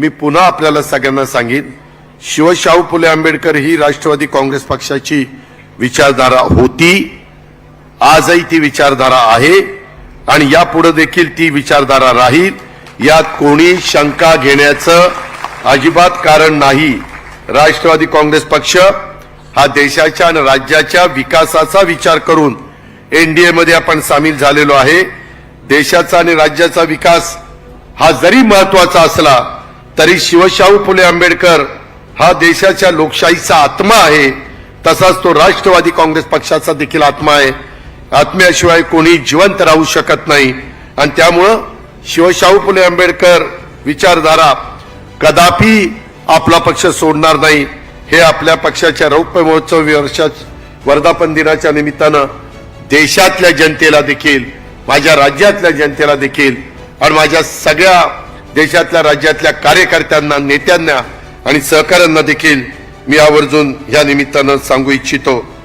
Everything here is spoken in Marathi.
मी पुन्हा आपल्याला सगळ्यांना सांगेन शिवशाहू फुले आंबेडकर ही राष्ट्रवादी काँग्रेस पक्षाची विचारधारा होती. आजही ती विचारधारा आहे आणि यापुढे देखील ती विचारधारा राहील. यात कोणी शंका घेण्याचं अजिबात कारण नाही. राष्ट्रवादी काँग्रेस पक्ष हा देशाच्या आणि राज्याच्या विकासाचा विचार करून एनडीए मध्ये आपण सामील झालेलो आहे. देशाचा आणि राज्याचा विकास हा जरी महत्त्वाचा असला तरी शिवशाहू फुले आंबेडकर हा देशाच्या लोकशाहीचा आत्मा आहे. तसाच तो राष्ट्रवादी काँग्रेस पक्षाचा देखील आत्मा आहे. आत्म्याशिवाय कोणी जिवंत राहू शकत नाही. आणि त्यामुळं शिवशाहू फुले आंबेडकर विचारधारा कदापि आपला पक्ष सोडणार नाही. हे आपल्या पक्षाच्या रौप्य महोत्सव वर्षात वर्धापन दिनाच्या निमित्तानं देशातल्या जनतेला देखील माझ्या राज्यातल्या जनतेला देखील आणि माझ्या सगळ्या देशातल्या राज्यातल्या कार्यकर्त्यांना नेत्यांना आणि सहकाऱ्यांना देखील मी आवर्जून या निमित्तानं सांगू इच्छितो.